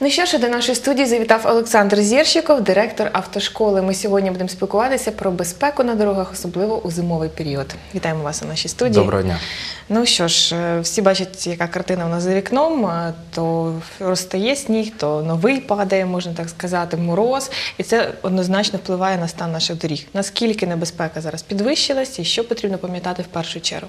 Ну що ж, до нашої студії завітав Олександр Зєрщиков, директор автошколи. Ми сьогодні будемо спілкуватися про безпеку на дорогах, особливо у зимовий період. Вітаємо вас у нашій студії. Доброго дня. Ну що ж, е, всі бачать, яка картина у нас за вікном. е, То розтає сніг, то новий падає, можна так сказати, мороз. І це однозначно впливає на стан наших доріг. Наскільки небезпека зараз підвищилась і що потрібно пам'ятати в першу чергу?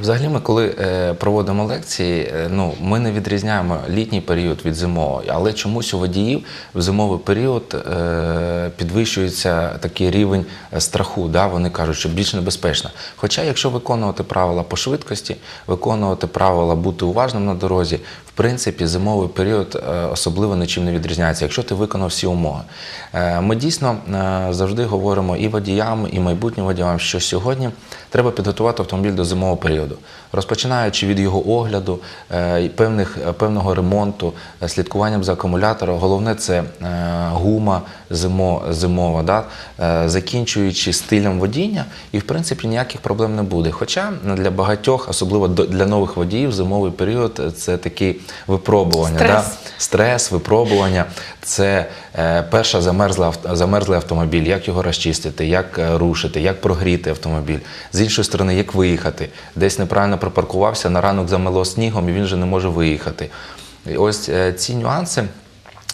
Взагалі, ми коли е, проводимо лекції, е, ну ми не відрізняємо літній період від зимового, але чомусь у водіїв в зимовий період е, підвищується такий рівень страху. Да? Вони кажуть, що більш небезпечно. Хоча, якщо виконувати правила по швидкості, виконувати правила бути уважним на дорозі, принципі, зимовий період е, особливо нічим не відрізняється, якщо ти виконав всі умови. Е, Ми дійсно е, завжди говоримо і водіям, і майбутнім водіям, що сьогодні треба підготувати автомобіль до зимового періоду, розпочинаючи від його огляду, е, певних, е, певного ремонту, е, слідкуванням за акумулятором. Головне це гума зимо, зимова, да? закінчуючи стилем водіння, і в принципі ніяких проблем не буде. Хоча для багатьох, особливо для нових водіїв, зимовий період це такий випробування. Стрес. Да? Стрес, випробування це е, перша замерзла замерзлий автомобіль, як його розчистити, як е, рушити, як прогріти автомобіль. З іншої сторони, як виїхати. Десь неправильно припаркувався, на ранок замело снігом, і він вже не може виїхати. І ось е, ці нюанси.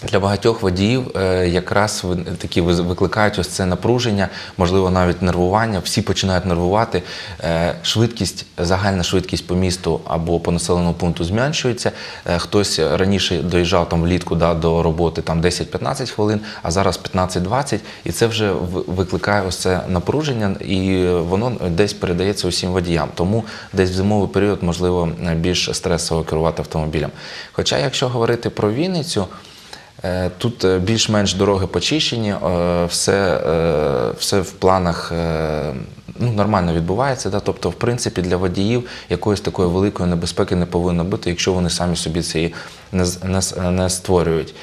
Для багатьох водіїв е, якраз такі викликають ось це напруження, можливо, навіть нервування. Всі починають нервувати. Е, Швидкість, загальна швидкість по місту або по населеному пункту зменшується. Е, Хтось раніше доїжджав там влітку да, до роботи там 10-15 хвилин, а зараз 15-20, і це вже викликає ось це напруження, і воно десь передається усім водіям. Тому десь в зимовий період можливо більш стресово керувати автомобілем. Хоча, якщо говорити про Вінницю. Е, Тут е, більш-менш дороги почищені, е, все, все в планах ну, нормально відбувається. Да? Тобто, в принципі, для водіїв якоїсь такої великої небезпеки не повинно бути, якщо вони самі собі цієї не, не, не створюють.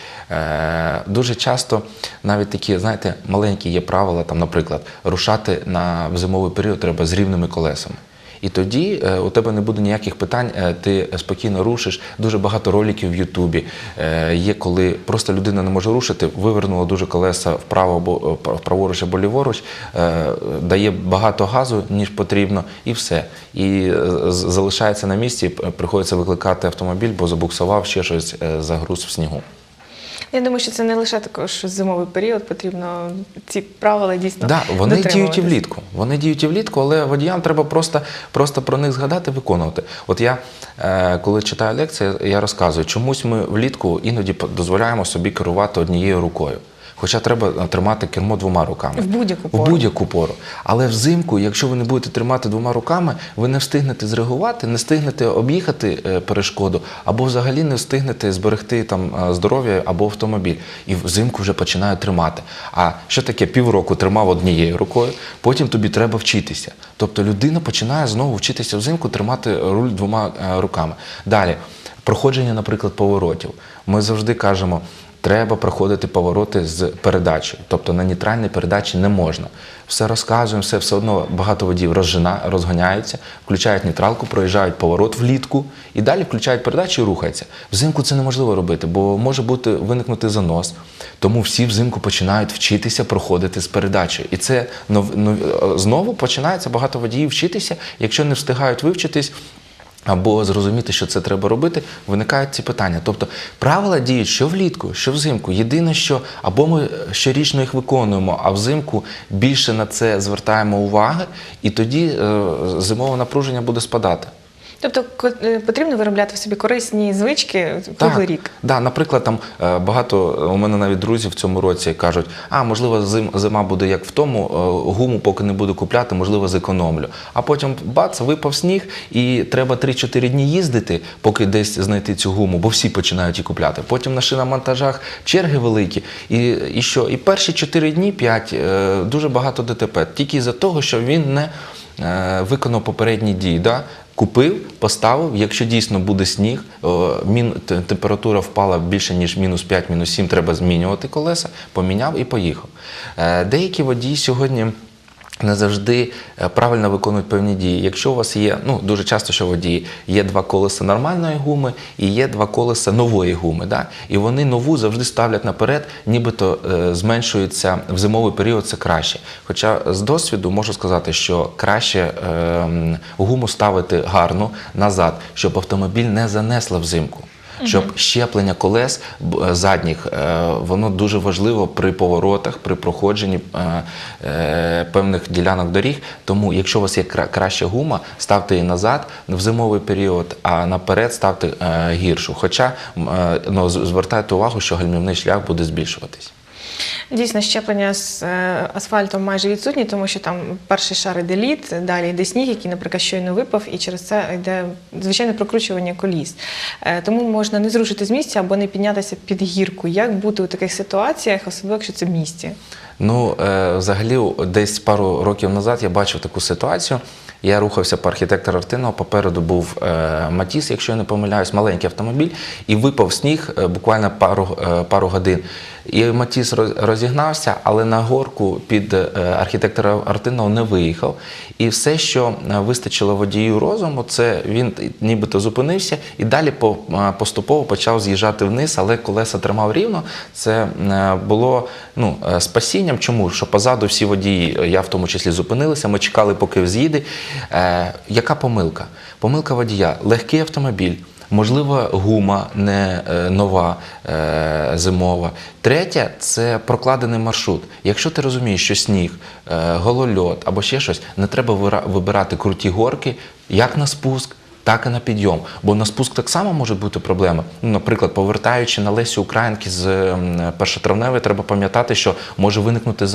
Дуже часто навіть такі, знаєте, маленькі є правила, там, наприклад, рушати на в зимовий період треба з рівними колесами. І тоді е, у тебе не буде ніяких питань, е, ти спокійно рушиш. Дуже багато роликів в Ютубі е, є, коли просто людина не може рушити, вивернула дуже колеса вправо або праворуч або ліворуч, дає багато газу, ніж потрібно, і все. І залишається на місці, приходиться викликати автомобіль, бо забуксував ще щось загруз в снігу. Я думаю, що це не лише також зимовий період, потрібно ці правила дійсно. Да, вони діють і влітку. Вони діють і влітку, але водіям треба просто, просто про них згадати, виконувати. От я, е, коли читаю лекції, я розказую, чомусь ми влітку іноді дозволяємо собі керувати однією рукою. Хоча треба е, тримати кермо двома руками. В будь-яку пору. В будь-яку пору. Але взимку, якщо ви не будете тримати двома руками, ви не встигнете зреагувати, не встигнете об'їхати е, перешкоду, або взагалі не встигнете зберегти там е, здоров'я або автомобіль. І взимку вже починають тримати. А що таке півроку тримав однією рукою, потім тобі треба вчитися. Тобто людина починає знову вчитися взимку тримати руль двома руками. Далі, проходження, наприклад, поворотів. Ми завжди кажемо. Треба проходити повороти з передачею, тобто на нейтральній передачі не можна. Все розказуємо, все, все одно багато водіїв розжина, розганяються, включають нейтралку, проїжджають поворот влітку і далі включають передачу і рухаються. Взимку це неможливо робити, бо може бути виникнути занос. Тому всі взимку починають вчитися проходити з передачею. І це нов, нов- знову починається багато водіїв вчитися. Якщо не встигають вивчитись, або зрозуміти, що це треба робити, виникають ці питання. Тобто правила діють що влітку, що взимку. Єдине, що або ми щорічно їх виконуємо, а взимку більше на це звертаємо уваги, і тоді е, зимове напруження буде спадати. Тобто е, потрібно виробляти в собі корисні звички круглий рік. Да, наприклад, там е, багато у мене навіть друзі в цьому році кажуть, а можливо, зим, зима буде як в тому, е, гуму поки не буду купляти, можливо, зекономлю. А потім бац, випав сніг, і треба 3-4 дні їздити, поки десь знайти цю гуму, бо всі починають її купляти. Потім на шиномонтажах черги великі. І, і що? І перші 4 дні, 5, е, дуже багато ДТП. Тільки за того, що він не е, виконав попередні дії. Да? Купив, поставив. Якщо дійсно буде сніг, мін, температура впала більше ніж мінус 5, мінус 7, треба змінювати колеса, поміняв і поїхав. Е, Деякі водії сьогодні. Не завжди е, правильно виконують певні дії. Якщо у вас є, ну дуже часто, що водії, є два колеса нормальної гуми і є два колеса нової гуми. Да? І вони нову завжди ставлять наперед, нібито е, зменшується в зимовий період це краще. Хоча з досвіду можу сказати, що краще е, гуму ставити гарну назад, щоб автомобіль не занесло взимку. Щоб щеплення колес е, задніх, е, воно дуже важливо при поворотах, при проходженні е, певних ділянок доріг. Тому, якщо у вас є краща гума, ставте її назад в зимовий період, а наперед ставте гіршу. Хоча ну, звертайте увагу, що гальмівний шлях буде збільшуватись. Дійсно, щеплення з е, асфальтом майже відсутні, тому що там перший шар іде лід, далі йде сніг, який, наприклад, щойно випав, і через це йде звичайне прокручування коліс. Е, Тому можна не зрушити з місця або не піднятися під гірку. Як бути у таких ситуаціях, особливо якщо це в місті? Ну, е, взагалі, десь пару років назад я бачив таку ситуацію. Я рухався по архітектора Артинова, попереду був Матіс, якщо я не помиляюсь, маленький автомобіль, і випав сніг буквально пару, пару годин. І Матіс роз- розігнався, але на горку під е, архітектора Артинова не виїхав. І все, що е, вистачило водію розуму, це він нібито зупинився і далі е, поступово почав з'їжджати вниз, але колеса тримав рівно. Це було ну, спасінням. Чому? Що позаду всі водії, я в тому числі, зупинилися. Ми чекали, поки з'їде. Яка помилка? Помилка водія. Легкий автомобіль. Можливо, гума не е, нова е, зимова. Третє це прокладений маршрут. Якщо ти розумієш, що сніг, е, голольот або ще щось, не треба вибирати круті горки, як на спуск. Так і на підйом. Бо на спуск так само можуть бути проблеми. Ну, наприклад, повертаючи на Лесі Українки з м, першотравневої, треба пам'ятати, що може виникнути е,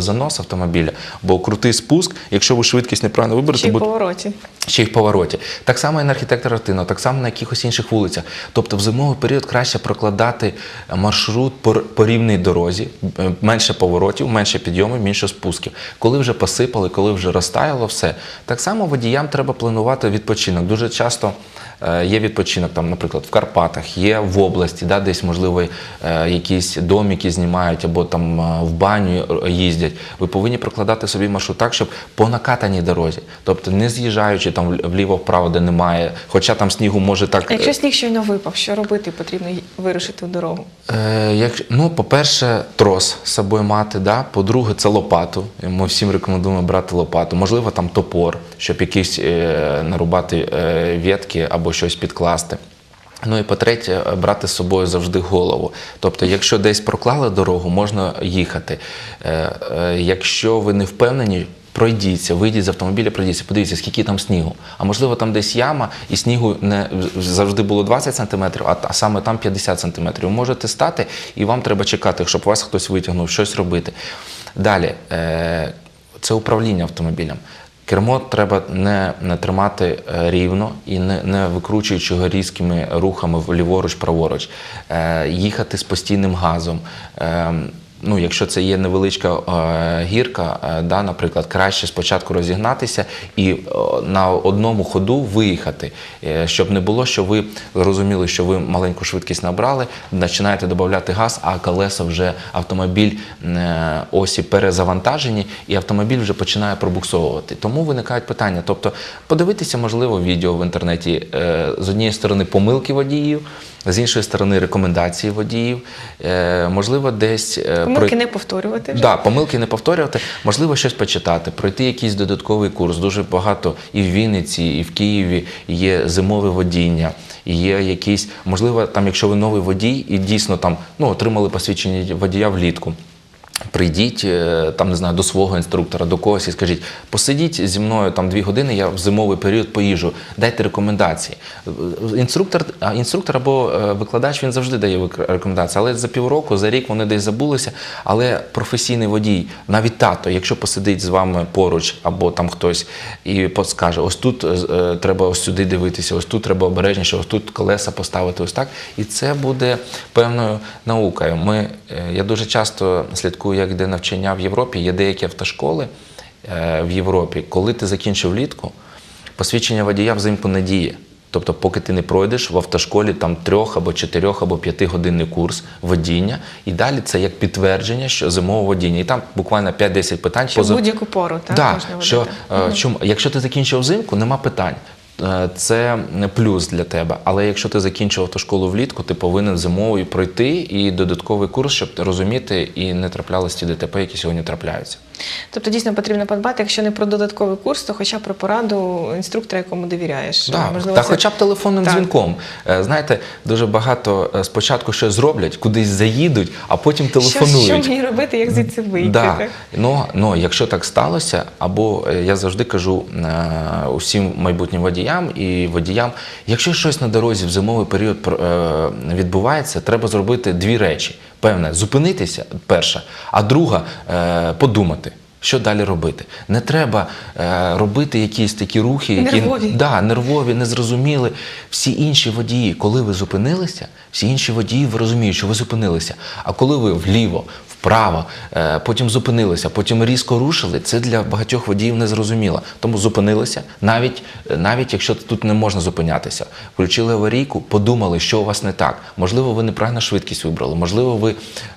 занос автомобіля. Бо крутий спуск, якщо ви швидкість неправильно виберете, Чи в повороті? ще й в повороті. Так само і на архітектора Артино, так само на якихось інших вулицях. Тобто в зимовий період краще прокладати маршрут по, по рівній дорозі, е, менше поворотів, менше підйомів, менше спусків. Коли вже посипали, коли вже розтаяло все. Так само водіям треба планувати відпочинок. Дуже часто є відпочинок, там, наприклад, в Карпатах, є в області, да, десь, можливо, е, якісь домики знімають або там е, в баню їздять. Ви повинні прокладати собі маршрут так, щоб по накатаній дорозі, тобто не з'їжджаючи там вліво-вправо, де немає, хоча там снігу може так. А Якщо сніг щойно випав, що робити? Потрібно вирушити в дорогу. Е, як, ну, по-перше, трос з собою мати, да? по-друге, це лопату. Ми всім рекомендуємо брати лопату. Можливо, там топор, щоб якісь е, нарубати е, ветки або щось підкласти. Ну і по-третє, е, брати з собою завжди голову. Тобто, якщо десь проклали дорогу, можна їхати. Е, е, якщо ви не впевнені, Пройдіться, вийдіть з автомобіля, пройдіться, подивіться, скільки там снігу. А можливо, там десь яма, і снігу не завжди було 20 сантиметрів, а, а саме там 50 сантиметрів. Ви можете стати, і вам треба чекати, щоб вас хтось витягнув, щось робити. Далі, це управління автомобілем. Кермо треба не, не тримати е, рівно і не, не викручуючи його різкими рухами вліворуч, праворуч, е, їхати з постійним газом. Е, ну, якщо це є невеличка е, гірка, е, да, наприклад, краще спочатку розігнатися і е, на одному ходу виїхати, щоб не було, що ви розуміли, що ви маленьку швидкість набрали, починаєте додати газ, а колеса вже автомобіль е, осі перезавантажені, і автомобіль вже починає пробуксовувати. Тому виникають питання. Тобто, подивитися, можливо, відео в інтернеті з однієї сторони помилки водіїв. З іншої сторони, рекомендації водіїв, можливо, десь Помилки не повторювати. вже. Да, помилки не повторювати, можливо, щось почитати, пройти якийсь додатковий курс. Дуже багато і в Вінниці, і в Києві є зимове водіння, є якісь, можливо, там, якщо ви новий водій і дійсно там ну, отримали посвідчення водія влітку. Прийдіть е, там, не знаю, до свого інструктора, до когось і скажіть, посидіть зі мною там дві години, я в зимовий період поїжджу, дайте рекомендації. Інструктор, інструктор або е, викладач він завжди дає рекомендації, але за півроку, за рік вони десь забулися. Але професійний водій, навіть тато, якщо посидить з вами поруч, або там хтось і скаже, ось тут е, треба ось сюди дивитися, ось тут треба обережніше, ось тут колеса поставити, ось так. І це буде певною наукою. Ми, я дуже часто слідкую, як йде навчання в Європі. Є деякі автошколи е, в Європі, коли ти закінчив літку, посвідчення водія взимку не діє. Тобто, поки ти не пройдеш в автошколі там трьох або чотирьох або п'ятигодинний курс водіння, і далі це як підтвердження, що зимове водіння. І там буквально 5-10 питань поза- будь-яку пору так, да, можна що, е, чому, якщо ти закінчив взимку, нема питань. Е, Це плюс для тебе. Але якщо ти закінчив автошколу влітку, ти повинен зимовою пройти і додатковий курс, щоб розуміти і не траплялися ті ДТП, які сьогодні трапляються. Тобто дійсно потрібно подбати, якщо не про додатковий курс, то хоча б про пораду інструктора, якому довіряєш. Да, Можливо, та це- хоча б телефонним Так. дзвінком. Е, Знаєте, дуже багато е, спочатку щось зроблять, кудись заїдуть, а потім телефонують. що мені робити, як звідси вийти? Да. так? Ну, ну, якщо так сталося, або е, я завжди кажу усім майбутнім водіям і водіям, якщо щось на дорозі в зимовий період відбувається, треба зробити дві речі. Певне, зупинитися, перша, а друга е, подумати. Що далі робити? Не треба е, робити якісь такі рухи, які Нервові. Да, нервові, незрозуміли. Всі інші водії, коли ви зупинилися, всі інші водії ви розуміють, що ви зупинилися. А коли ви вліво, вправо, е, потім зупинилися, потім різко рушили, це для багатьох водіїв незрозуміло. Тому зупинилися, навіть, навіть якщо тут не можна зупинятися. Включили аварійку, подумали, що у вас не так. Можливо, ви неправильно швидкість вибрали, можливо, ви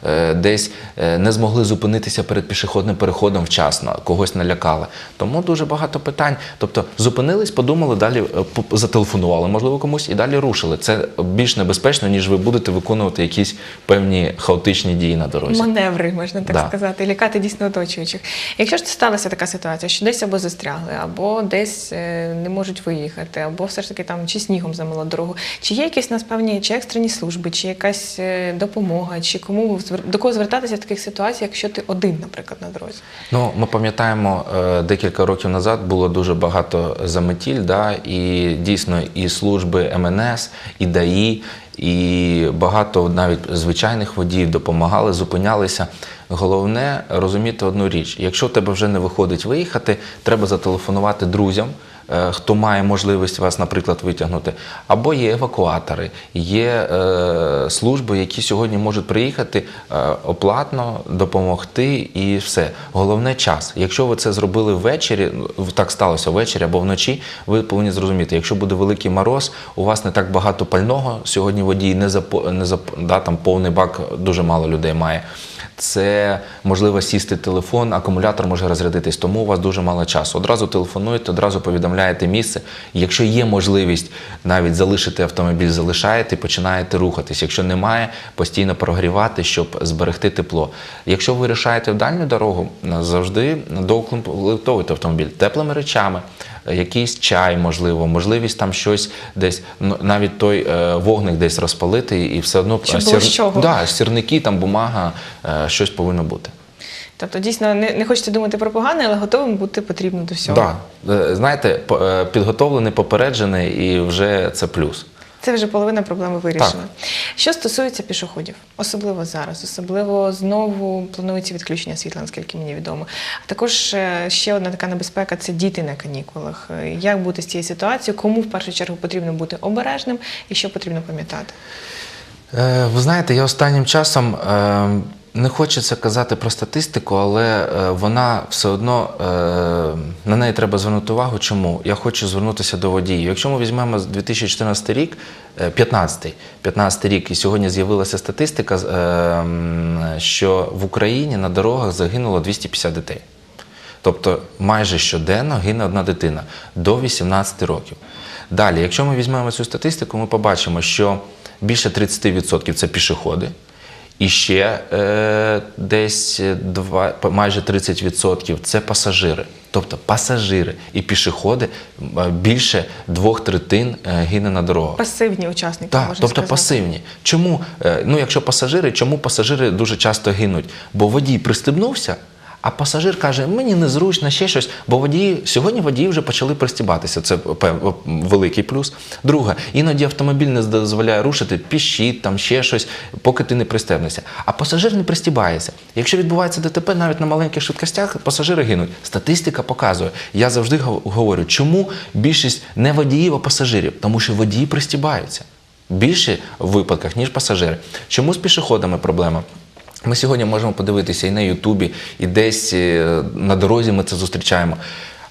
е, десь е, не змогли зупинитися перед пішохідним переходом вчасно, когось налякали. Тому дуже багато питань. Тобто зупинились, подумали, далі е, зателефонували, можливо, комусь і далі рушили. Це більш небезпечно, ніж ви будете виконувати якісь певні хаотичні дії на дорозі. Маневри, можна так Да. сказати, лякати дійсно оточуючих. Якщо ж сталася така ситуація, що десь або застрягли, або десь е, не можуть виїхати, або все ж таки там чи снігом замило дорогу, чи є якісь насправді чи екстрені служби, чи якась е, допомога, чи кому до кого звертатися в таких ситуаціях, якщо ти один, наприклад, на дорозі? Ну, ми пам'ятаємо, е, декілька років назад було дуже багато заметіль, да, і дійсно і служби МНС, і ДАІ, і багато навіть звичайних водіїв допомагали, зупинялися. Головне розуміти одну річ: якщо в тебе вже не виходить виїхати, треба зателефонувати друзям. Е, Хто має можливість вас, наприклад, витягнути, або є евакуатори, є е, служби, які сьогодні можуть приїхати е, оплатно допомогти, і все. Головне час. Якщо ви це зробили ввечері, так сталося ввечері або вночі, ви повинні зрозуміти, якщо буде великий мороз, у вас не так багато пального. Сьогодні водій не запо, не зап, да, там повний бак, дуже мало людей має. Це можливо сісти телефон, акумулятор може розрядитись, тому у вас дуже мало часу. Одразу телефонуєте, одразу повідомляєте місце. Якщо є можливість навіть залишити автомобіль, залишаєте починаєте рухатись. Якщо немає, постійно прогрівати, щоб зберегти тепло. Якщо ви вирішаєте в дальню дорогу, завжди доукомплектовуйте автомобіль теплими речами. Якийсь чай, можливо, можливість там щось десь, ну, навіть той е, вогник десь розпалити, і все одно. Да, сірники, там бумага, е, щось повинно бути. Тобто, дійсно, не, не хочеться думати про погане, але готовим бути потрібно до всього. Да. Е, Знаєте, підготовлений, попереджений, і вже це плюс. Це вже половина проблеми вирішена. Що стосується пішоходів, особливо зараз, особливо знову планується відключення світла, наскільки мені відомо. А також е, ще одна така небезпека це діти на канікулах. Е, Як бути з цією ситуацією? Кому в першу чергу потрібно бути обережним і що потрібно пам'ятати? Е, Ви знаєте, я останнім часом е, не хочеться казати про статистику, але е, вона все одно е, на неї треба звернути увагу. Чому? Я хочу звернутися до водіїв. Якщо ми візьмемо з 2014 рік, е, 15, 15 рік, і сьогодні з'явилася статистика, е, що в Україні на дорогах загинуло 250 дітей. Тобто майже щоденно гине одна дитина до 18 років. Далі, якщо ми візьмемо цю статистику, ми побачимо, що більше 30% це пішоходи, і ще е, десь два, по- майже 30% це пасажири. Тобто пасажири і пішоходи е, більше двох третин е, гине на дорогах. Пасивні учасники, Так, можна тобто сказати. пасивні. Чому? Е, Ну, якщо пасажири, чому пасажири дуже часто гинуть? Бо водій пристебнувся, а пасажир каже, мені незручно, ще щось. Бо водії, сьогодні водії вже почали пристібатися. Це великий плюс. Друге, іноді автомобіль не дозволяє рушити, піщить, там ще щось, поки ти не пристебнешся. А пасажир не пристібається. Якщо відбувається ДТП, навіть на маленьких швидкостях пасажири гинуть. Статистика показує. Я завжди говорю, чому більшість не водіїв, а пасажирів? Тому що водії пристібаються. Більше в випадках, ніж пасажири. Чому з пішоходами проблема? Ми сьогодні можемо подивитися і на Ютубі, і десь е, на дорозі ми це зустрічаємо.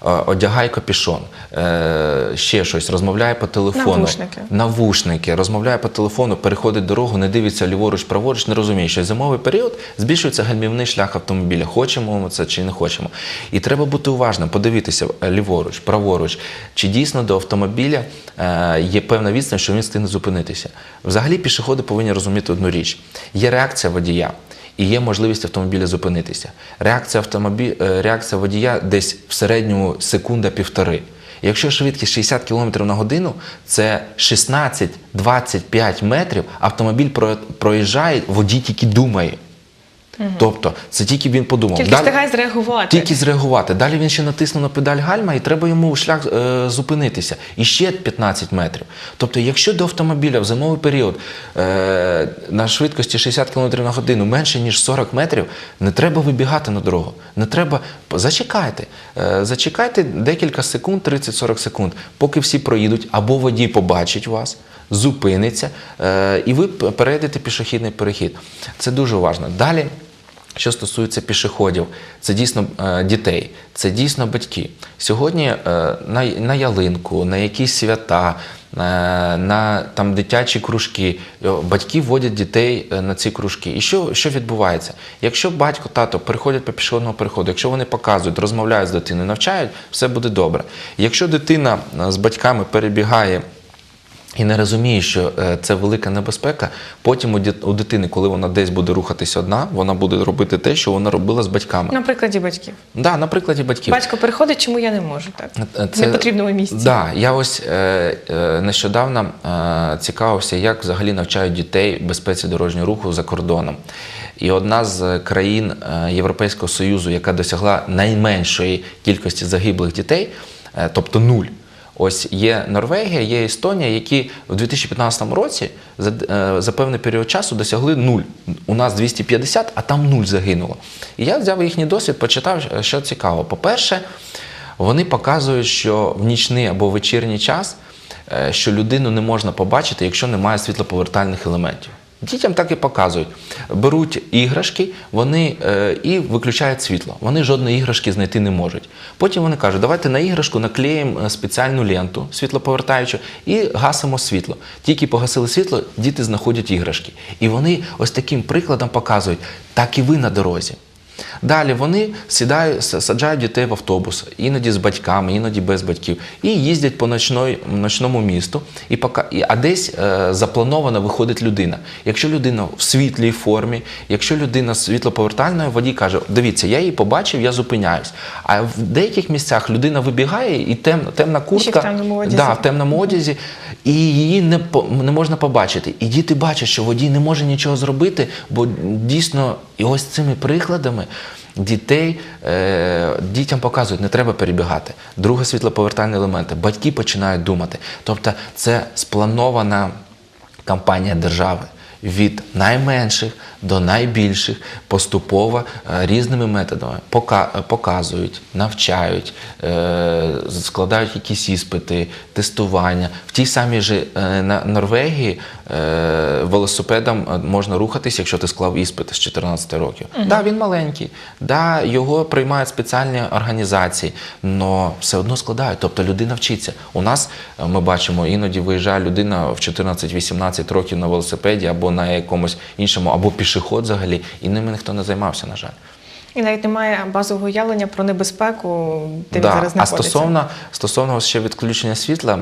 е, одягай капішон, е, ще щось, розмовляє по телефону. Навушники. Навушники, розмовляє по телефону, переходить дорогу, не дивиться ліворуч, праворуч, не розуміє, що зимовий період збільшується гальмівний шлях автомобіля. Хочемо ми це чи не хочемо. І треба бути уважним, подивитися ліворуч, праворуч, чи дійсно до автомобіля є певна відстань, що він встигне зупинитися. Взагалі пішоходи повинні розуміти одну річ: є реакція водія. І є можливість автомобіля зупинитися. Реакція, автомобі... е, реакція водія десь в середньому секунда-півтори. Якщо швидкість 60 км на годину, це 16-25 метрів, автомобіль про- проїжджає, водій тільки думає. Тобто, це тільки він подумав. Тільки Далі- встигає зреагувати. тільки зреагувати. Далі він ще натиснув на педаль гальма, і треба йому шлях е, зупинитися. І ще 15 метрів. Тобто, якщо до автомобіля в зимовий період е, на швидкості 60 км на годину менше ніж 40 метрів, не треба вибігати на дорогу. Не треба зачекайте. Е, зачекайте декілька секунд, 30-40 секунд, поки всі проїдуть, або водій побачить вас. Зупиниться, е, і ви перейдете пішохідний перехід. Це дуже важливо. Далі що стосується пішоходів, це дійсно е, дітей, це дійсно батьки. Сьогодні е, на, ялинку, на якісь свята, е, на там, дитячі кружки, батьки водять дітей на ці кружки. І що, що відбувається? Якщо батько, тато приходять по пішохідному переходу, якщо вони показують, розмовляють з дитиною, навчають, все буде добре. Якщо дитина з батьками перебігає і не розуміє, що е, це велика небезпека. Потім у дит- у дитини, коли вона десь буде рухатись одна, вона буде робити те, що вона робила з батьками. На прикладі батьків. Да, на прикладі батьків. Батько приходить, чому я не можу так? Е, В непотрібному місці. Да, я ось е, е, нещодавно е, цікавився, як взагалі навчають дітей безпеці дорожнього руху за кордоном. І одна з країн е, Європейського Союзу, яка досягла найменшої кількості загиблих дітей, е, тобто нуль. Ось є Норвегія, є Естонія, які в 2015 році за, е, за певний період часу досягли нуль. У нас 250, а там нуль загинуло. І я взяв їхній досвід, почитав, що цікаво. По-перше, вони показують, що в нічний або вечірній час, е, що людину не можна побачити, якщо немає світлоповертальних елементів. Дітям так і показують. Беруть іграшки, вони е, і виключають світло. Вони жодної іграшки знайти не можуть. Потім вони кажуть, давайте на іграшку наклеїмо е, спеціальну ленту світлоповертаючу і гасимо світло. Тільки погасили світло, діти знаходять іграшки. І вони ось таким прикладом показують, так і ви на дорозі. Далі вони сідають, саджають дітей в автобус, іноді з батьками, іноді без батьків, і їздять по ночной, ночному місту, і пока, і, а десь е, заплановано виходить людина. Якщо людина в світлій формі, якщо людина світлоповертальної, водій каже: дивіться, я її побачив, я зупиняюсь. А в деяких місцях людина вибігає і темна, темна куртка в темному одязі. Да, в темному одязі, і її не, не можна побачити. І діти бачать, що водій не може нічого зробити, бо дійсно, і ось цими прикладами дітей, е, дітям показують, не треба перебігати. Друге світлоповертальні елементи. Батьки починають думати. Тобто це спланована кампанія держави. Від найменших до найбільших поступово е, різними методами показують, навчають, е, складають якісь іспити, тестування. В тій самій же е, Норвегії велосипедом можна рухатись, якщо ти склав іспит з 14 років. Так, да, він маленький, да, його приймають спеціальні організації, але все одно складають. Тобто людина вчиться. У нас ми бачимо, іноді виїжджає людина в 14-18 років на велосипеді або на якомусь іншому, або пішоход взагалі, і ними ніхто не займався, на жаль. І навіть немає базового уявлення про небезпеку, де він Да. зараз А стосовно, стосовно ще відключення світла,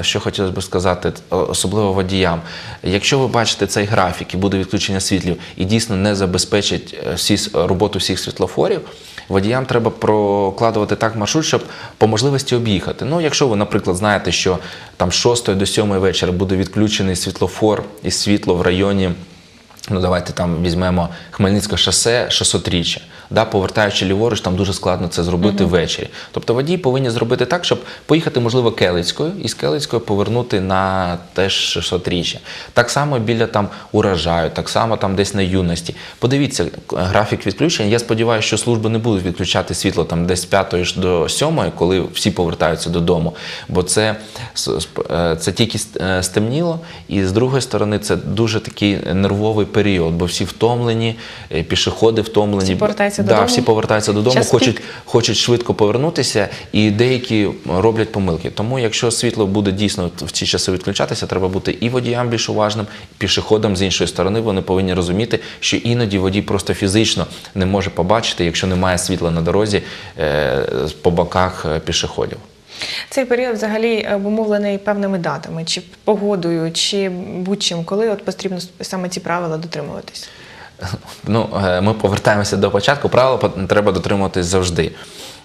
е, що хотілося б сказати, особливо водіям, якщо ви бачите цей графік і буде відключення світлів і дійсно не забезпечить е, всі, роботу всіх світлофорів, водіям треба прокладувати так маршрут, щоб по можливості об'їхати. Ну, якщо ви, наприклад, знаєте, що там з 6 до 7 вечора буде відключений світлофор і світло в районі. Ну, давайте там візьмемо Хмельницьке шосе 600-річчя. Да, повертаючи ліворуч, там дуже складно це зробити ввечері. Тобто водії повинні зробити так, щоб поїхати, можливо, Келицькою і з Келицькою повернути на теж 600-річчя. Так само біля там урожаю, так само там десь на юності. Подивіться графік відключення. Я сподіваюся, що служби не будуть відключати світло там десь з 5 до 7, коли всі повертаються додому. Бо це, е, це тільки е, стемніло, і з другої сторони, це дуже такий нервовий період, бо всі втомлені, е, пішоходи втомлені. Всі повертаються повертаються Да, всі повертаються додому, Час хочуть, пік. хочуть швидко повернутися, і деякі роблять помилки. Тому, якщо світло буде дійсно в ці часи відключатися, треба бути і водіям більш уважним, і пішоходам з іншої сторони. Вони повинні розуміти, що іноді водій просто фізично не може побачити, якщо немає світла на дорозі е, по боках е, пішоходів. Цей період взагалі обумовлений певними датами, чи погодою, чи будь-чим, коли от потрібно саме ці правила дотримуватись. Ну, е, ми повертаємося до початку. Правила треба дотримуватись завжди.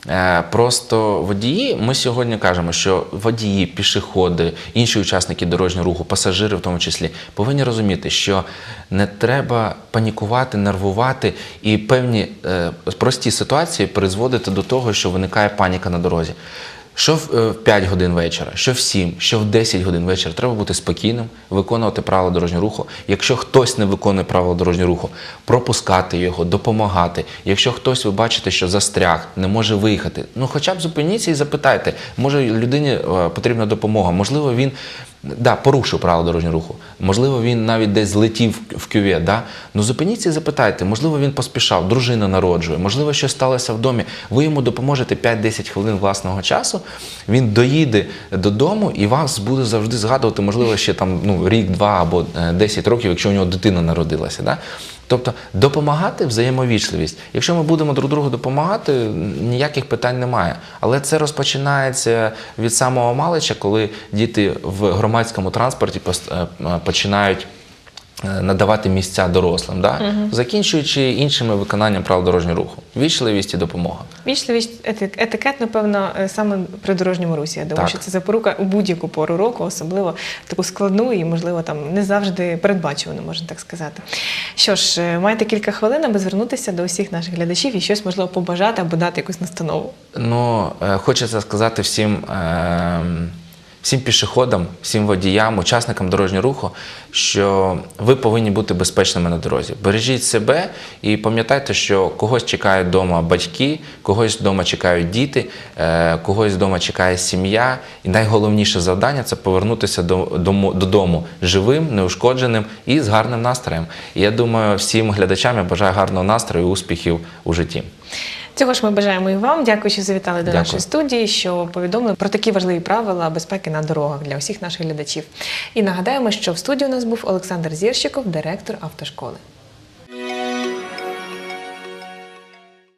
Е, Просто водії, ми сьогодні кажемо, що водії, пішоходи, інші учасники дорожнього руху, пасажири в тому числі, повинні розуміти, що не треба панікувати, нервувати і певні е, прості ситуації призводити до того, що виникає паніка на дорозі. Що в е, 5 годин вечора, що в 7, що в 10 годин вечора треба бути спокійним, виконувати правила дорожнього руху. Якщо хтось не виконує правила дорожнього руху, пропускати його, допомагати. Якщо хтось ви бачите, що застряг, не може виїхати, ну хоча б зупиніться і запитайте, може людині е, потрібна допомога, можливо, він да, порушив правила дорожнього руху, можливо, він навіть десь злетів в кювет, да? ну зупиніться і запитайте, можливо, він поспішав, дружина народжує, можливо, щось сталося в домі. Ви йому допоможете 5-10 хвилин власного часу. Він доїде додому і вас буде завжди згадувати, можливо, ще там ну, рік, два або е, 10 років, якщо у нього дитина народилася. Да? Тобто допомагати взаємовічливість. Якщо ми будемо друг другу допомагати, ніяких питань немає. Але це розпочинається від самого малича, коли діти в громадському транспорті е, починають надавати місця дорослим, да? закінчуючи іншими виконанням правил дорожнього руху. Вічливість і допомога. Вічливість, етикет, напевно, е, саме при дорожньому русі. Я думаю, Так. що це запорука у будь-яку пору року, особливо таку складну і, можливо, там не завжди передбачувану, можна так сказати. Що ж, е, маєте кілька хвилин, аби звернутися до усіх наших глядачів і щось можливо побажати або дати якусь настанову. Ну, е, хочеться сказати всім, е, всім пішоходам, всім водіям, учасникам дорожнього руху, що ви повинні бути безпечними на дорозі. Бережіть себе і пам'ятайте, що когось чекають вдома батьки, когось вдома чекають діти, е, когось вдома чекає сім'я. І найголовніше завдання це повернутися до, додому живим, неушкодженим і з гарним настроєм. І я думаю, всім глядачам я бажаю гарного настрою і успіхів у житті. Цього ж ми бажаємо і вам. Дякую, що завітали до Дякую. нашої студії, що повідомили про такі важливі правила безпеки на дорогах для усіх наших глядачів. І нагадаємо, що в студії у нас був Олександр Зірщиков, директор автошколи.